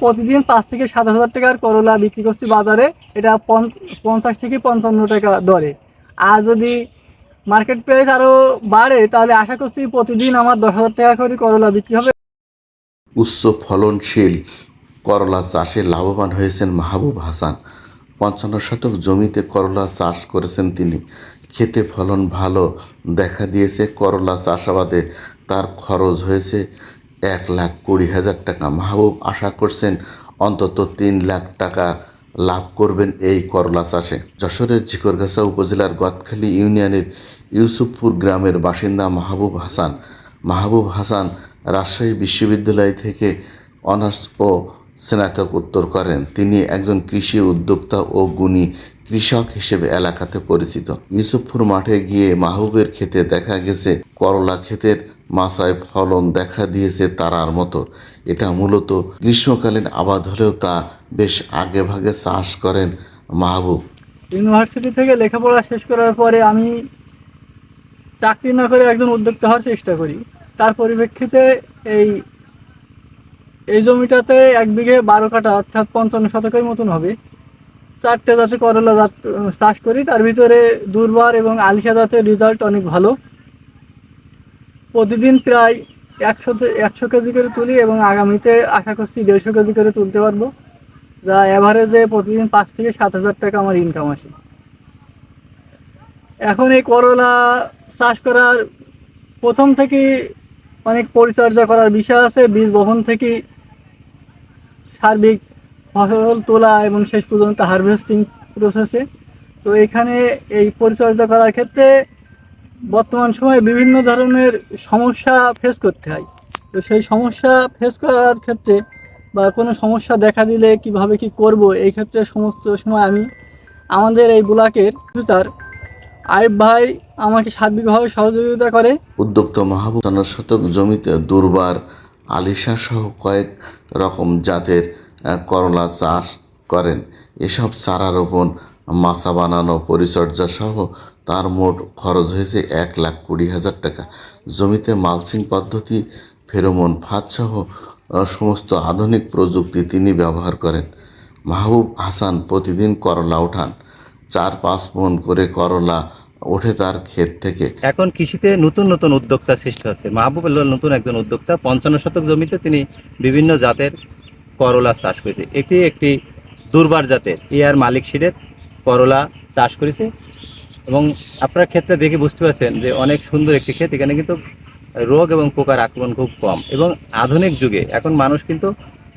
প্রতিদিন পাঁচ থেকে সাত হাজার টাকার করলা বিক্রি করছি বাজারে। এটা পঞ্চ- পঞ্চাশ থেকে পঞ্চান্ন টাকা দরে। আর যদি মার্কেট প্রাইস আরও বাড়ে, তাহলে আশা করছি প্রতিদিন আমার দশ হাজার টাকা করে করলা বিক্রি হবে। উচ্চ ফলনশীল করলা চাষে লাভবান হয়েছেন মাহবুব হাসান। পঞ্চান্ন শতক জমিতে করলা চাষ করেছেন তিনি। খেতে ফলন ভালো দেখা দিয়েছে করলা চাষাবাদে। তার খরচ হয়েছে এক লাখ কুড়ি হাজার টাকা মাহবুব আশা করছেন অন্তত তিন লাখ টাকা লাভ করবেন এই করলা চাষে। যশোরের ঝিকরগাছা উপজেলার গদখালি ইউনিয়নের ইউসুফপুর গ্রামের বাসিন্দা মাহবুব হাসান। মাহবুব হাসান রাজশাহী বিশ্ববিদ্যালয় থেকে অনার্স ও স্নাতকোত্তর করেন। তিনি একজন কৃষি উদ্যোক্তা ও গুণী কৃষক হিসেবে এলাকাতে পরিচিত। ইউসুফপুর মাঠে গিয়ে মাহবুবের ক্ষেতে দেখা গেছে করলা ক্ষেতের মাসায় ফলন দেখা দিয়েছে তারার মতো। এটা মূলত গ্রীষ্মকালীন আবাদ হলেও তা বেশ আগে ভাগে চাষ করেন মাহবুব। ইউনিভার্সিটি থেকে লেখাপড়া শেষ করার পরে আমি চাকরি না করে একজন উদ্যোক্তা হওয়ার চেষ্টা করি। তার পরিপ্রেক্ষিতে এই এই জমিটাতে এক বিঘে বারো কাটা অর্থাৎ পঞ্চান্ন শতকের মতন হবে। চারটে জাতে করলা চাষ করি। তার ভিতরে দুর্বার এবং আলিশা জাতের রেজাল্ট অনেক ভালো। প্রতিদিন প্রায় একশো একশো কেজি করে তুলি এবং আগামীতে আশা করছি দেড়শো কেজি করে তুলতে পারব। যা অ্যাভারেজে প্রতিদিন পাঁচ থেকে সাত হাজার টাকা আমার ইনকাম আসে। এখন এই করলা চাষ করার প্রথম থেকে অনেক পরিচর্যা করার বিষয় আছে। বীজ বপন থেকে সার্বিক ফসল তোলা এবং শেষ পর্যন্ত হারভেস্টিং প্রসেসে তো এখানে এই পরিচর্যা করার ক্ষেত্রে বর্তমান সময়ে বিভিন্ন ধরনের সমস্যা ফেস করতে হয়। তো সেই সমস্যা ফেস করার ক্ষেত্রে বা কোনো সমস্যা দেখা দিলে কীভাবে কি করব, এই ক্ষেত্রে সমস্ত সময় আমি আমাদের এই ব্লকের ফিউচার আইব ভাই আমাকে সার্বিকভাবে সহযোগিতা করে। উদ্যোক্তা মাহবুব শতক জমিতে দুর্বার আলিশা সহ কয়েক রকম জাতের করলা চাষ করেন। এসব চারা রোপণ, মাছা বানানো, পরিচর্যা সহ তার মোট খরচ হয়েছে এক লাখ কুড়ি হাজার টাকা। জমিতে মালচিং পদ্ধতি, ফেরোমন ফাঁদ সহ সমস্ত আধুনিক প্রযুক্তি তিনি ব্যবহার করেন। মাহবুব হাসান প্রতিদিন করলা ওঠান। চার পাঁচ মন করে করলা ওঠে তার ক্ষেত থেকে। এখন কৃষিতে নতুন নতুন উদ্যোক্তা সৃষ্টি হচ্ছে। মাহবুব নতুন একজন উদ্যোক্তা। পঞ্চান্ন শতক জমিতে তিনি বিভিন্ন জাতের করলা চাষ করেছে। এটি একটি দুর্বার জাতের। এয়ার মালিক সিডের করলা চাষ করেছে। এবং আপনার ক্ষেত্রে দেখে বুঝতে পারছেন যে অনেক সুন্দর একটি ক্ষেত, এখানে কিন্তু রোগ এবং পোকার আক্রমণ খুব কম। এবং আধুনিক যুগে এখন মানুষ কিন্তু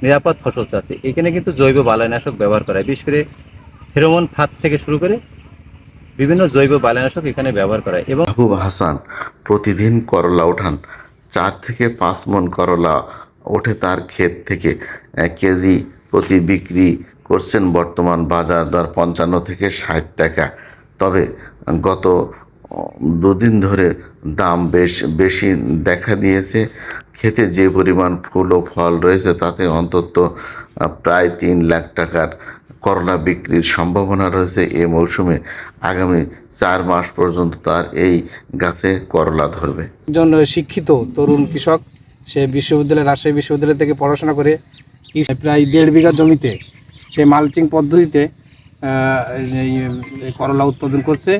নিরাপদ ফসল চাচ্ছে এখানে কিন্তু জৈব বালাইনাশক ব্যবহার করা হয়। বিশেষ করে ফেরোমন ফাঁদ থেকে শুরু করে বিভিন্ন জৈব বালাইনাশক এখানে ব্যবহার করা হয়। এবং মাহবুব হাসান, প্রতিদিন করলা ওঠান। চার থেকে পাঁচ মন করলা ওঠে তার ক্ষেত থেকে। কেজি প্রতি বিক্রি করছেন বর্তমান বাজার দর পঞ্চান্ন থেকে ষাট টাকা। তবে গত দুদিন ধরে দাম বেশ, বেশি দেখা দিয়েছে। খেতে যে পরিমাণ ফুল ও ফল রয়েছে, তাতে অন্তত প্রায় তিন লাখ টাকার করলা বিক্রির সম্ভাবনা রয়েছে এ মৌসুমে। আগামী চার মাস পর্যন্ত তার এই গাছে করলা ধরবে। একজন শিক্ষিত তরুণ কৃষক, সে বিশ্ববিদ্যালয়, রাজশাহী বিশ্ববিদ্যালয় থেকে পড়াশোনা করে, প্রায় দেড় বিঘা জমিতে সে মালচিং পদ্ধতিতে করলা উৎপাদন করছে।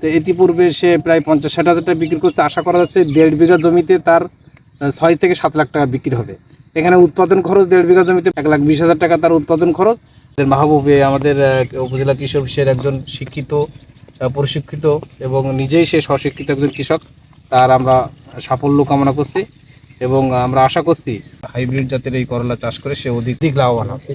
তো ইতিপূর্বে সে প্রায় পঞ্চাশ ষাট হাজার টাকা বিক্রি করছে। আশা করা যাচ্ছে দেড় বিঘা জমিতে তার ছয় থেকে সাত লাখ টাকা বিক্রি হবে। এখানে উৎপাদন খরচ দেড় বিঘা জমিতে এক লাখ বিশ হাজার টাকা তার উৎপাদন খরচ। মাহবুবে, আমাদের উপজেলা কৃষক অফিসের একজন শিক্ষিত প্রশিক্ষিত এবং নিজেই সে স্বশিক্ষিত একজন কৃষক, তার আমরা সাফল্য কামনা করছি এবং আমরা আশা করছি হাইব্রিড জাতের এই করলা চাষ করে সে অধিক অধিক লাভবান হবে।